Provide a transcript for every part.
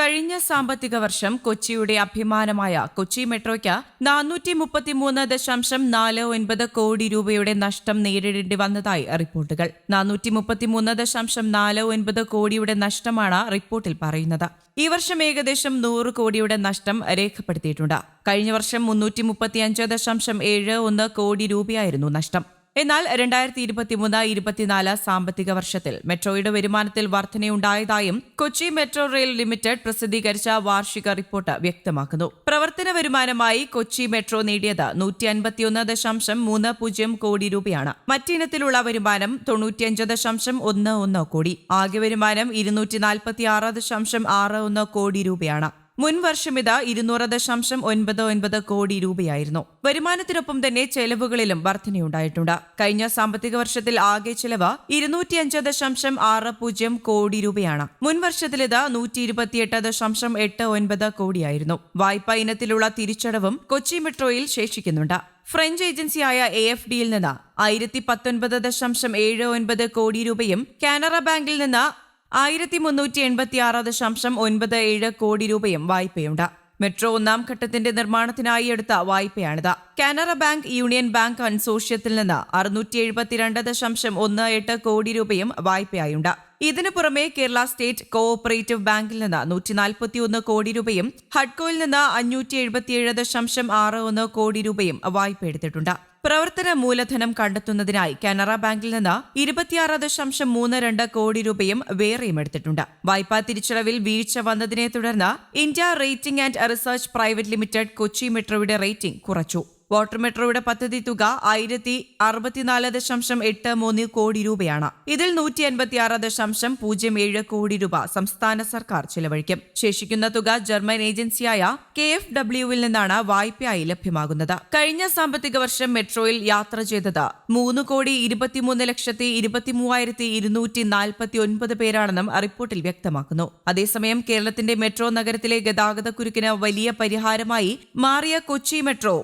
കഴിഞ്ഞ സാമ്പത്തിക വർഷം കൊച്ചിയുടെ അഭിമാനമായ കൊച്ചി മെട്രോയ്ക്ക് നാനൂറ്റി മുപ്പത്തിമൂന്ന് ദശാംശം നാല് ഒൻപത് കോടി രൂപയുടെ നഷ്ടം നേരിടേണ്ടി വന്നതായി റിപ്പോർട്ടുകൾ. നാനൂറ്റി മുപ്പത്തിമൂന്ന് ദശാംശം നാല് ഒൻപത് കോടിയുടെ നഷ്ടമാണ് റിപ്പോർട്ടിൽ പറയുന്നത്. ഈ വർഷം ഏകദേശം നൂറ് കോടിയുടെ നഷ്ടം രേഖപ്പെടുത്തിയിട്ടുണ്ട്. കഴിഞ്ഞ വർഷം മുന്നൂറ്റി മുപ്പത്തിയഞ്ച് ദശാംശം ഏഴ് ഒന്ന് കോടി രൂപയായിരുന്നു നഷ്ടം. എന്നാൽ രണ്ടായിരത്തി ഇരുപത്തിമൂന്ന് ഇരുപത്തിനാല് സാമ്പത്തിക വർഷത്തിൽ മെട്രോയുടെ വരുമാനത്തിൽ വർധനയുണ്ടായതായും കൊച്ചി മെട്രോ റെയിൽ ലിമിറ്റഡ് പ്രസിദ്ധീകരിച്ച വാർഷിക റിപ്പോർട്ട് വ്യക്തമാക്കുന്നു. പ്രവർത്തന വരുമാനമായി കൊച്ചി മെട്രോ നേടിയത് നൂറ്റി അൻപത്തിയൊന്ന് ദശാംശം മൂന്ന് പൂജ്യം കോടി രൂപയാണ്. മറ്റിനത്തിലുള്ള വരുമാനം തൊണ്ണൂറ്റിയഞ്ച് ദശാംശം ഒന്ന് ഒന്ന് കോടി. ആകെ വരുമാനം ഇരുന്നൂറ്റി നാൽപ്പത്തി ആറ് ദശാംശം ആറ് ഒന്ന് കോടി രൂപയാണ്. മുൻ വർഷം ഇത് ഇരുന്നൂറ് ദശാംശം ഒൻപത് ഒൻപത് കോടി രൂപയായിരുന്നു. വരുമാനത്തിനൊപ്പം തന്നെ ചെലവുകളിലും വർധനയുണ്ടായിട്ടുണ്ട്. കഴിഞ്ഞ സാമ്പത്തിക വർഷത്തിൽ ആകെ ചെലവ് ഇരുന്നൂറ്റിയഞ്ച് ദശാംശം ആറ് പൂജ്യം കോടി രൂപയാണ്. മുൻ വർഷത്തിലിത് നൂറ്റി ഇരുപത്തിയെട്ട് ദശാംശം എട്ട് ഒൻപത് കോടിയായിരുന്നു. വായ്പാ ഇനത്തിലുള്ള തിരിച്ചടവും കൊച്ചി മെട്രോയിൽ ശേഷിക്കുന്നുണ്ട്. ഫ്രഞ്ച് ഏജൻസിയായ എ എഫ് ഡിയിൽ നിന്ന് ആയിരത്തി പത്തൊൻപത് ദശാംശം ഏഴ് ഒൻപത് കോടി രൂപയും കാനറ ബാങ്കിൽ നിന്ന് ആയിരത്തി മുന്നൂറ്റി എൺപത്തി ആറ് ദശാംശം ഒൻപത് ഏഴ് കോടി രൂപയും വായ്പയുണ്ട്. മെട്രോ ഒന്നാം ഘട്ടത്തിന്റെ നിർമ്മാണത്തിനായി എടുത്ത വായ്പയാണിത്. കാനറ ബാങ്ക് യൂണിയൻ ബാങ്ക് കൺസോഷ്യത്തിൽ നിന്ന് അറുന്നൂറ്റി എഴുപത്തിരണ്ട് ദശാംശം ഒന്ന് എട്ട് കോടി രൂപയും വായ്പയായുണ്ട്. ഇതിനു പുറമെ കേരള സ്റ്റേറ്റ് കോഓപ്പറേറ്റീവ് ബാങ്കിൽ നിന്ന് നൂറ്റി നാൽപ്പത്തിയൊന്ന് കോടി രൂപയും ഹഡ്കോയിൽ നിന്ന് അഞ്ഞൂറ്റി എഴുപത്തിയേഴ് ദശാംശം ആറ് ഒന്ന് കോടി രൂപയും വായ്പ എടുത്തിട്ടുണ്ട് പ്രവർത്തന മൂലധനം കണ്ടെത്തുന്നതിനായി കാനറ ബാങ്കിൽ നിന്ന് ഇരുപത്തിയാറ് ദശാംശം മൂന്ന് രണ്ട് കോടി രൂപയും വേറെയും എടുത്തിട്ടുണ്ട്. വായ്പാ തിരിച്ചടവിൽ വീഴ്ച വന്നതിനെ തുടർന്ന് India rating and research private limited Kochi മെട്രോയുടെ റേറ്റിംഗ് കുറച്ചു. വാട്ടർ മെട്രോയുടെ പദ്ധതി തുക ആയിരത്തി അറുപത്തിനാല് ദശാംശം എട്ട് മൂന്ന് കോടി രൂപയാണ്. ഇതിൽ നൂറ്റി അൻപത്തിയാറ് ദശാംശം പൂജ്യം ഏഴ് കോടി രൂപ സംസ്ഥാന സർക്കാർ ചിലവഴിക്കും. ശേഷിക്കുന്ന തുക ജർമ്മൻ ഏജൻസിയായ കെ എഫ് ഡബ്ല്യുവിൽ നിന്നാണ് വായ്പയായി ലഭ്യമാകുന്നത്. കഴിഞ്ഞ സാമ്പത്തിക വർഷം മെട്രോയിൽ യാത്ര ചെയ്തത് മൂന്ന് കോടി ഇരുപത്തിമൂന്ന് ലക്ഷത്തി ഇരുപത്തിമൂവായിരത്തി ഇരുന്നൂറ്റി നാൽപ്പത്തി ഒൻപത് പേരാണെന്നും റിപ്പോർട്ടിൽ വ്യക്തമാക്കുന്നു. അതേസമയം കേരളത്തിന്റെ മെട്രോ നഗരത്തിലെ ഗതാഗതക്കുരുക്കിന് വലിയ പരിഹാരമായി മാറിയ കൊച്ചി മെട്രോ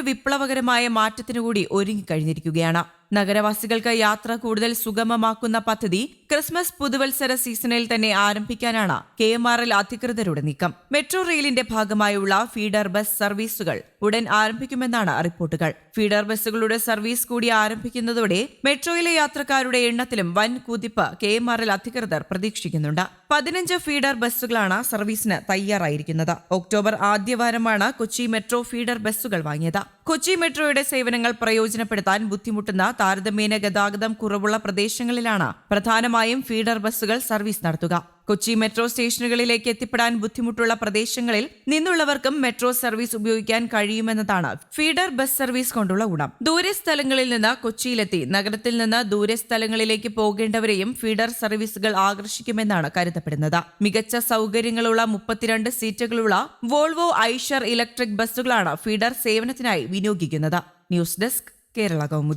വിപ്ലവകരമായ മാറ്റത്തിനു കൂടി ഒരുങ്ങിക്കഴിഞ്ഞിരിക്കുകയാണ്. നഗരവാസികൾക്ക് യാത്ര കൂടുതൽ സുഗമമാക്കുന്ന പദ്ധതി ക്രിസ്മസ് പുതുവത്സര സീസണിൽ തന്നെ ആരംഭിക്കാനാണ് കെ എം ആർ എൽ അധികൃതരുടെ നീക്കം. മെട്രോ റെയിലിന്റെ ഭാഗമായുള്ള ഫീഡർ ബസ് സർവീസുകൾ ഉടൻ ആരംഭിക്കുമെന്നാണ് റിപ്പോർട്ടുകൾ. ഫീഡർ ബസ്സുകളുടെ സർവീസ് കൂടി ആരംഭിക്കുന്നതോടെ മെട്രോയിലെ യാത്രക്കാരുടെ എണ്ണത്തിലും വൻ കുതിപ്പ് കെ എം ആർ എൽ അധികൃതർ പ്രതീക്ഷിക്കുന്നുണ്ട്. പതിനഞ്ച് ഫീഡർ ബസ്സുകളാണ് സർവീസിന് തയ്യാറായിരിക്കുന്നത്. ഒക്ടോബർ ആദ്യവാരമാണ് കൊച്ചി മെട്രോ ഫീഡർ ബസ്സുകൾ വാങ്ങിയത്. കൊച്ചി മെട്രോയുടെ സേവനങ്ങൾ പ്രയോജനപ്പെടുത്താൻ ബുദ്ധിമുട്ടുന്ന താരതമ്യേന ഗതാഗതം കുറവുള്ള പ്രദേശങ്ങളിലാണ് പ്രധാനമായും ഫീഡർ ബസ്സുകൾ സർവീസ് നടത്തുക. കൊച്ചി മെട്രോ സ്റ്റേഷനുകളിലേക്ക് എത്തിപ്പെടാൻ ബുദ്ധിമുട്ടുള്ള പ്രദേശങ്ങളിൽ നിന്നുള്ളവർക്കും മെട്രോ സർവീസ് ഉപയോഗിക്കാൻ കഴിയുമെന്നതാണ് ഫീഡർ ബസ് സർവീസ് കൊണ്ടുള്ള ഗുണം. ദൂരെ സ്ഥലങ്ങളിൽ നിന്ന് കൊച്ചിയിലെത്തി നഗരത്തിൽ നിന്ന് ദൂരെ സ്ഥലങ്ങളിലേക്ക് പോകേണ്ടവരെയും ഫീഡർ സർവീസുകൾ ആകർഷിക്കുമെന്നാണ് കരുതപ്പെടുന്നത്. മികച്ച സൗകര്യങ്ങളുള്ള മുപ്പത്തിരണ്ട് സീറ്റുകളുള്ള വോൾവോ ഐഷർ ഇലക്ട്രിക് ബസ്സുകളാണ് ഫീഡർ സേവനത്തിനായി വിനിയോഗിക്കുന്നത്. News desk Kerala Kaumudi.